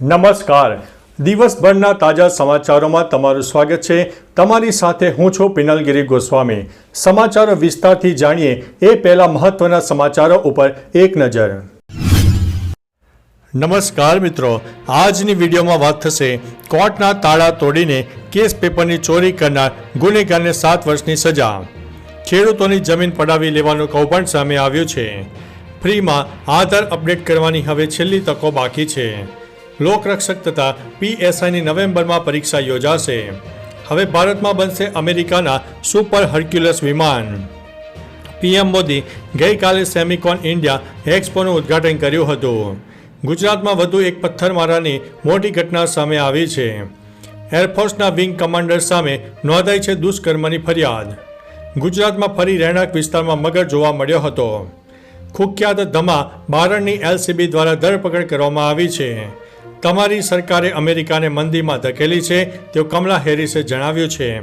નમસ્કાર. દિવસભરના તાજા સમાચારોમાં તમારું સ્વાગત છે. તમારી સાથે હું છું પિનલગીરી ગોસ્વામી. સમાચારો વિસ્તારથી જાણીએ એ પહેલા મહત્વના સમાચારો ઉપર એક નજર. નમસ્કાર મિત્રો. આજની વિડીયોમાં વાત થશે કોર્ટના તાળા તોડીને કેસ પેપરની ચોરી કરનાર ગુનેગારને સાત વર્ષની સજા. ખેડૂતોની જમીન પડાવી લેવાનું કૌભાંડ સામે આવ્યું છે. ફ્રીમાં આધાર અપડેટ કરવાની હવે છેલ્લી તકો બાકી છે. લોકરક્ષક તથા પીએસઆઈની નવેમ્બરમાં પરીક્ષા યોજાશે. હવે ભારતમાં બનશે અમેરિકાના સુપર હર્ક્યુલસ વિમાન. પીએમ મોદી ગઈકાલે સેમિકોન ઇન્ડિયા એક્સપોનું ઉદ્ઘાટન કર્યું હતું. ગુજરાતમાં વધુ એક પથ્થરમારાની મોટી ઘટના સામે આવી છે. એરફોર્સના વિંગ કમાન્ડર સામે નોંધાઈ છે દુષ્કર્મની ફરિયાદ. ગુજરાતમાં ફરી રહેણાંક વિસ્તારમાં મગર જોવા મળ્યો હતો. કુખ્યાત ધમા બારણની એલસીબી દ્વારા ધરપકડ કરવામાં આવી છે. તમારી સરકારે અમેરિકાને મંદીમાં ધકેલી છે તેવું કમલા હેરિસે જણાવ્યું છે.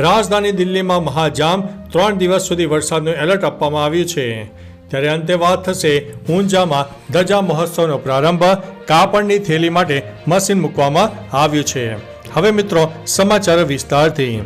રાજધાની દિલ્હીમાં મહાજામ ત્રણ દિવસ સુધી વરસાદનું એલર્ટ આપવામાં આવ્યું છે. ત્યારે અંતે વાત થશે ઊંઝામાં ધજા મહોત્સવનો પ્રારંભ, કાપડની થેલી માટે મશીન મૂકવામાં આવ્યું છે. હવે મિત્રો, સમાચાર વિસ્તારથી.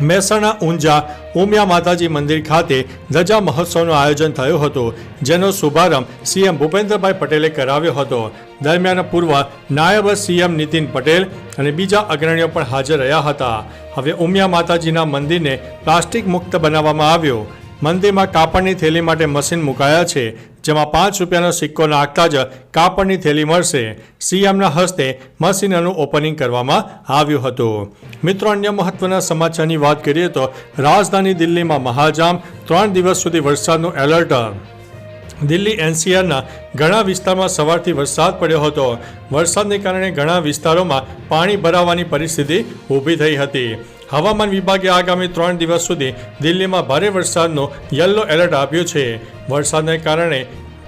મહેસાણા, ઊંઝા, ઉમિયા માતાજી મંદિર ખાતે ધજા મહોત્સવનું આયોજન થયું હતું, જેનો શુભારંભ સીએમ ભૂપેન્દ્રભાઈ પટેલે કરાવ્યો હતો. દરમિયાન પૂર્વ નાયબ સીએમ નીતિન પટેલ અને બીજા અગ્રણીઓ પણ હાજર રહ્યા હતા. હવે ઉમિયા માતાજીના મંદિરને પ્લાસ્ટિક મુક્ત બનાવવામાં આવ્યું. મંદિરમાં કાપડની થેલી માટે મશીન મુકાયા છે, જેમાં પાંચ રૂપિયાનો સિક્કો નાખતા જ કાપડની થેલી મળશે. સીએમના હસ્તે મશીનનું ઓપનિંગ કરવામાં આવ્યું હતું. મિત્રો, અન્ય મહત્વના સમાચારની વાત કરીએ તો, રાજધાની દિલ્હીમાં મહાજામ ત્રણ દિવસ સુધી વરસાદનું એલર્ટ દિલ્હી એનસીઆરના ઘણા વિસ્તારમાં સવારથી વરસાદ પડ્યો હતો. વરસાદને કારણે ઘણા વિસ્તારોમાં પાણી ભરાવાની પરિસ્થિતિ ઊભી થઈ હતી. હવામાન વિભાગે આગામી ત્રણ દિવસ સુધી દિલ્હીમાં ભારે વરસાદનો યલો એલર્ટ આપ્યું છે. વરસાદને કારણે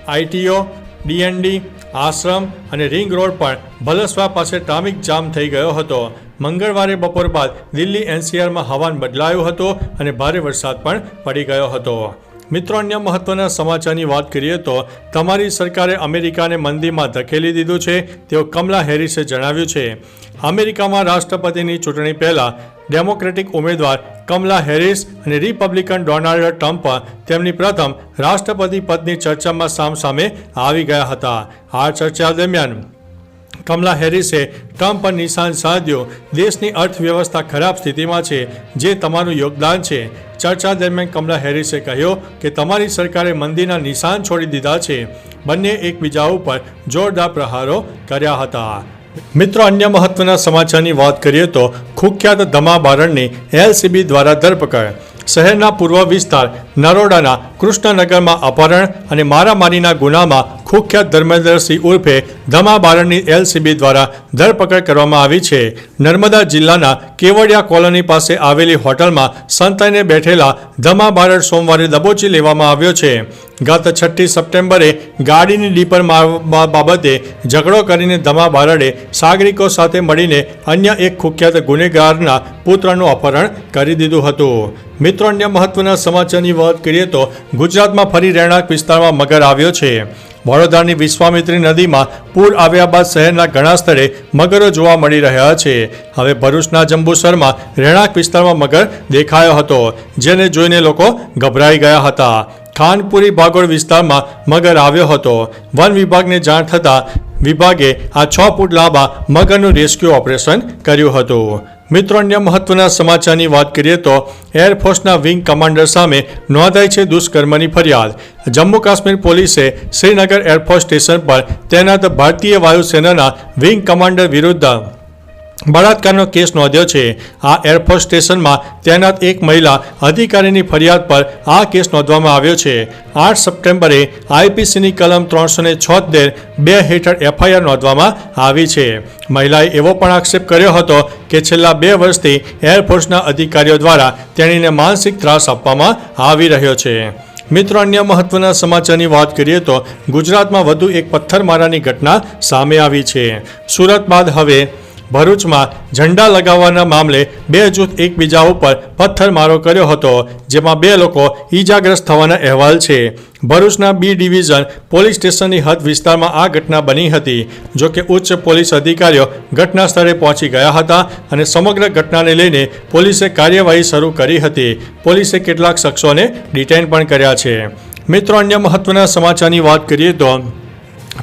આઈટીઓ ડીએનડી આશ્રમ અને રિંગ રોડ પણ ભલસવા પાસે ટ્રાફિક જામ થઈ ગયો હતો. મંગળવારે બપોર બાદ દિલ્હી એનસીઆરમાં હવાન બદલાયું હતું અને ભારે વરસાદ પણ પડી ગયો હતો. મિત્રો, અન્ય મહત્વના સમાચારની વાત કરીએ તો તમારી સરકારે અમેરિકાને મંદીમાં ધકેલી દીધું છે તેવું કમલા હેરિસે જણાવ્યું છે. અમેરિકામાં રાષ્ટ્રપતિની ચૂંટણી પહેલા ડેમોક્રેટિક ઉમેદવાર કમલા હેરિસ અને રિપબ્લિકન ડોનાલ્ડ ટ્રમ્પ તેમની પ્રથમ રાષ્ટ્રપતિ પદની ચર્ચામાં સામસામે આવી ગયા હતા. આ ચર્ચા દરમિયાન કમલા હેરિસે ટ્રમ્પ પર નિશાન સાધ્યો. દેશની અર્થવ્યવસ્થા ખરાબ સ્થિતિમાં છે, જે તમારું યોગદાન છે. ચર્ચા દરમિયાન કમલા હેરિસે કહ્યું કે, તમારી સરકારે મંદીના નિશાન છોડી દીધા છે. બંને એકબીજા ઉપર જોરદાર પ્રહારો કર્યા હતા. મિત્રો, અન્ય મહત્વના સમાચારની વાત કરીએ તો, કુખ્યાત ધમા બારણની એલસીબી દ્વારા ધરપકડ. શહેરના પૂર્વ વિસ્તાર નરોડાના કૃષ્ણનગરમાં અપહરણ અને મારામારીના ગુનામાં કુખ્યાત ધર્મેન્દ્રસિંહ ઉર્ફે ધમા બારણની એલસીબી દ્વારા ધરપકડ કરવામાં આવી છે. નર્મદા જિલ્લાના કેવડિયા કોલોની પાસે આવેલી હોટલમાં સંતાઈને બેઠેલા ધમા બારણ સોમવારે દબોચી લેવામાં આવ્યો છે. ગત છઠ્ઠી સપ્ટેમ્બરે ગાડીની ડીપર મારવા બાબતે ઝઘડો કરીને ધમા બારડે સાગરિકો સાથે મળીને અન્ય એક કુખ્યાત ગુનેગારના પુત્રનું અપહરણ કરી દીધું હતું. મિત્રો, અન્ય મહત્વના સમાચારની વાત કરીએ તો ગુજરાતમાં ફરી રહેણાંક વિસ્તારમાં મગર આવ્યો છે. વડોદરાની વિશ્વામિત્રી નદીમાં પૂર આવ્યા બાદ શહેરના ઘણા સ્થળે મગરો જોવા મળી રહ્યા છે. હવે ભરૂચના જંબુસરમાં રહેણાંક વિસ્તારમાં મગર દેખાયો હતો, જેને જોઈને લોકો ગભરાઈ ગયા હતા. ખાનપુરી ભાગોળ વિસ્તારમાં મગર આવ્યો હતો. વન વિભાગને જાણ થતાં વિભાગે આ છ ફૂટ લાંબા મગરનું રેસ્ક્યુ ઓપરેશન કર્યું હતું. મિત્રો, અન્ય મહત્વના સમાચારની વાત કરીએ તો એરફોર્સના વિંગ કમાન્ડર સામે નોંધાઈ છે દુષ્કર્મની ફરિયાદ. જમ્મુ કાશ્મીર પોલીસે શ્રીનગર એરફોર્સ સ્ટેશન પર તૈનાત ભારતીય વાયુસેનાના વિંગ કમાન્ડર વિરુદ્ધ બળાત્કારનો કેસ નોંધ્યો છે. આ એરફોર્સ સ્ટેશનમાં તૈનાત એક મહિલા અધિકારીની ફરિયાદ પર આ કેસ નોંધવામાં આવ્યો છે. આઠ સપ્ટેમ્બરે આઈપીસીની કલમ ત્રણસો ને છોતેર બે હેઠળ એફઆઈઆર નોંધવામાં આવી છે. મહિલાએ એવો પણ આક્ષેપ કર્યો હતો કે છેલ્લા બે વર્ષથી એરફોર્સના અધિકારીઓ દ્વારા તેણીને માનસિક ત્રાસ આપવામાં આવી રહ્યો છે. મિત્રો, અન્ય મહત્વના સમાચારની વાત કરીએ તો ગુજરાતમાં વધુ એક પથ્થરમારાની ઘટના સામે આવી છે. સુરત બાદ હવે ભરૂચમાં ઝંડા લગાવવાના મામલે બે જૂથ એકબીજા ઉપર પથ્થરમારો કર્યો હતો, જેમાં બે લોકો ઈજાગ્રસ્ત થવાના અહેવાલ છે. ભરૂચના બી ડિવિઝન પોલીસ સ્ટેશનની હદ વિસ્તારમાં આ ઘટના બની હતી, જો કે ઉચ્ચ પોલીસ અધિકારીઓ ઘટના સ્થળે પહોંચી ગયા હતા અને સમગ્ર ઘટનાને લઈને પોલીસે કાર્યવાહી શરૂ કરી હતી. પોલીસે કેટલાક શખ્સોને ડિટેન પણ કર્યા છે. મિત્રો, અન્ય મહત્વના સમાચારની વાત કરીએ તો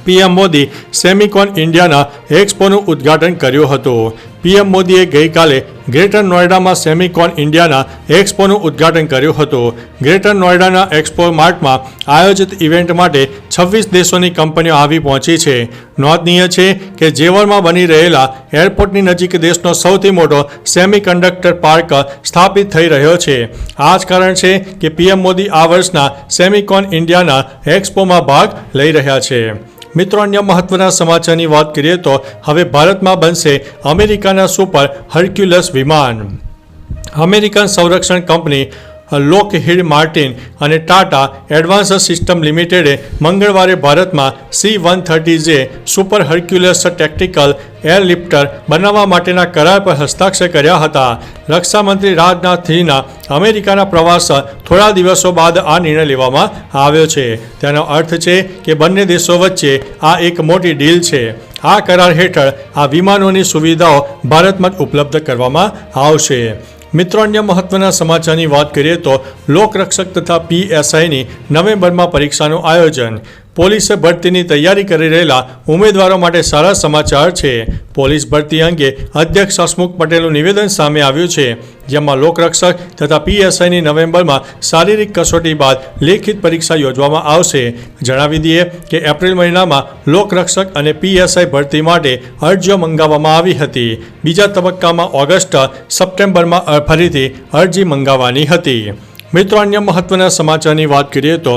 પીએમ મોદી સેમિકોન ઇન્ડિયાના એક્સપોનું ઉદ્ઘાટન કર્યું હતું. પીએમ મોદીએ ગઈકાલે ગ્રેટર નોઈડામાં સેમિકોન ઇન્ડિયાના એક્સપોનું ઉદ્ઘાટન કર્યું હતું. ગ્રેટર નોઈડાના એક્સપો માર્ટમાં આયોજિત ઇવેન્ટ માટે છવ્વીસ દેશોની કંપનીઓ આવી પહોંચી છે. નોંધનીય છે કે જેવરમાં બની રહેલા એરપોર્ટની નજીક દેશનો સૌથી મોટો સેમિકન્ડક્ટર પાર્ક સ્થાપિત થઈ રહ્યો છે. આ જ કારણ છે કે પીએમ મોદી આ વર્ષના સેમિકોન ઇન્ડિયાના એક્સપોમાં ભાગ લઈ રહ્યા છે. મિત્રો, અન્ય મહત્વના સમાચારની વાત કરીએ તો હવે ભારતમાં બનશે અમેરિકાના સુપર હર્ક્યુલસ વિમાન. અમેરિકન સંરક્ષણ કંપની લોકહીડ માર્ટિન અને ટાટા એડવાન્સ સિસ્ટમ લિમિટેડે મંગળવારે ભારતમાં સી વન થર્ટી જે સુપર હર્ક્યુલસ ટેક્ટિકલ એરલિફ્ટર બનાવવા માટેના કરાર પર હસ્તાક્ષર કર્યા હતા. રક્ષામંત્રી રાજનાથ સિંહના અમેરિકાના પ્રવાસ થોડા દિવસો બાદ આ નિર્ણય લેવામાં આવ્યો છે. તેનો અર્થ છે કે બંને દેશો વચ્ચે આ એક મોટી ડીલ છે. આ કરાર હેઠળ આ વિમાનોની સુવિધાઓ ભારતમાં ઉપલબ્ધ કરવામાં આવશે. મિત્રો અન્ય મહત્વના સમાચારની વાત કરીએ તો લોકરક્ષક તથા પીએસઆઈની નવેમ્બરમાં પરીક્ષાનું આયોજન પોલીસે ભરતીની તૈયારી કરી રહેલા ઉમેદવારો માટે સારા સમાચાર છે. પોલીસ ભરતી અંગે અધ્યક્ષ હસમુખ પટેલનું નિવેદન સામે આવ્યું છે, જેમાં લોકરક્ષક તથા પીએસઆઈની નવેમ્બરમાં શારીરિક કસોટી બાદ લેખિત પરીક્ષા યોજવામાં આવશે. જણાવી દઈએ કે એપ્રિલ મહિનામાં લોકરક્ષક અને પીએસઆઈ ભરતી માટે અરજીઓ મંગાવવામાં આવી હતી. બીજા તબક્કામાં ઓગસ્ટ, સપ્ટેમ્બરમાં ફરીથી અરજી મંગાવવાની હતી. મિત્રો, અન્ય મહત્વના સમાચારની વાત કરીએ તો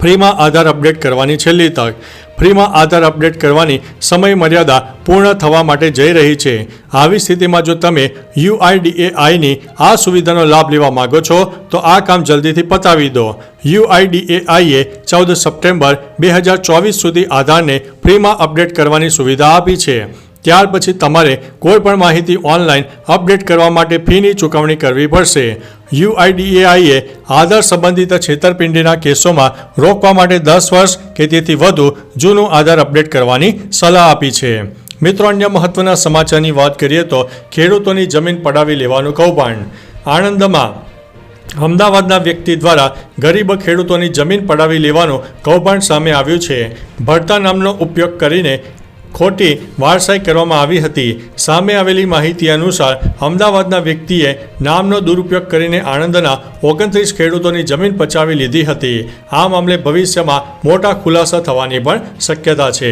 ફ્રીમાં આધાર અપડેટ કરવાની છેલ્લી તક. ફ્રીમાં આધાર અપડેટ કરવાની સમય મર્યાદા પૂર્ણ થવા માટે જઈ રહી છે. આવી સ્થિતિમાં જો તમે યુઆઈડીએઆઈની આ સુવિધાનો લાભ લેવા માંગો છો, તો આ કામ જલ્દીથી પતાવી દો. યુઆઈડીએઆઈએ ચૌદ સપ્ટેમ્બર બે હજાર ચોવીસ સુધી આધારને ફ્રીમાં અપડેટ કરવાની સુવિધા આપી છે. ત્યાર પછી તમારે કોઈ પણ માહિતી ઓનલાઈન અપડેટ કરવા માટે ફીની ચૂકવણી કરવી પડશે. યુઆઈડીએઆઈએ આધાર સંબંધિત છેતરપિંડીના કેસોમાં રોકવા માટે દસ વર્ષ કે તેથી વધુ જૂનું આધાર અપડેટ કરવાની સલાહ આપી છે. મિત્રો, અન્ય મહત્વના સમાચારની વાત કરીએ તો ખેડૂતોની જમીન પડાવી લેવાનું કૌભાંડ. આણંદમાં અમદાવાદના વ્યક્તિ દ્વારા ગરીબ ખેડૂતોની જમીન પડાવી લેવાનું કૌભાંડ સામે આવ્યું છે. ભરતા નામનો ઉપયોગ કરીને ખોટી વારસાઈ કરવામાં આવી હતી. સામે આવેલી માહિતી અનુસાર, અમદાવાદના વ્યક્તિએ નામનો દુરુપયોગ કરીને આણંદના ઓગણત્રીસ ખેડૂતોની જમીન પચાવી લીધી હતી. આ મામલે ભવિષ્યમાં મોટા ખુલાસા થવાની પણ શક્યતા છે.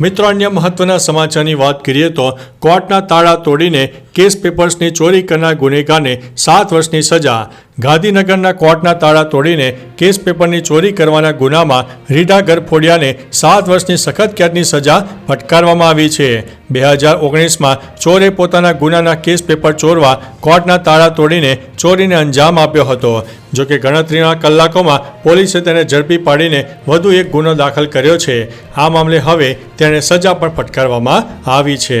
મિત્રો, અન્ય મહત્વના સમાચારની વાત કરીએ તો કોર્ટના તાળા તોડીને કેસ પેપર્સની ચોરી કરનાર ગુનેગારને સાત વર્ષની સજા. ગાંધીનગરના કોર્ટના તાળા તોડીને કેસ પેપરની ચોરી કરવાના ગુનામાં રીડા ગરફોડિયાને સાત વર્ષની સખત કેદની સજા ફટકારવામાં આવી છે. બે હજાર ઓગણીસમાં ચોરે પોતાના ગુનાના કેસ પેપર ચોરવા કોર્ટના તાળા તોડીને ચોરીને અંજામ આપ્યો હતો. જોકે ગણતરીના કલાકોમાં પોલીસે તેને ઝડપી પાડીને વધુ એક ગુનો દાખલ કર્યો છે. આ મામલે હવે તેને સજા પણ ફટકારવામાં આવી છે.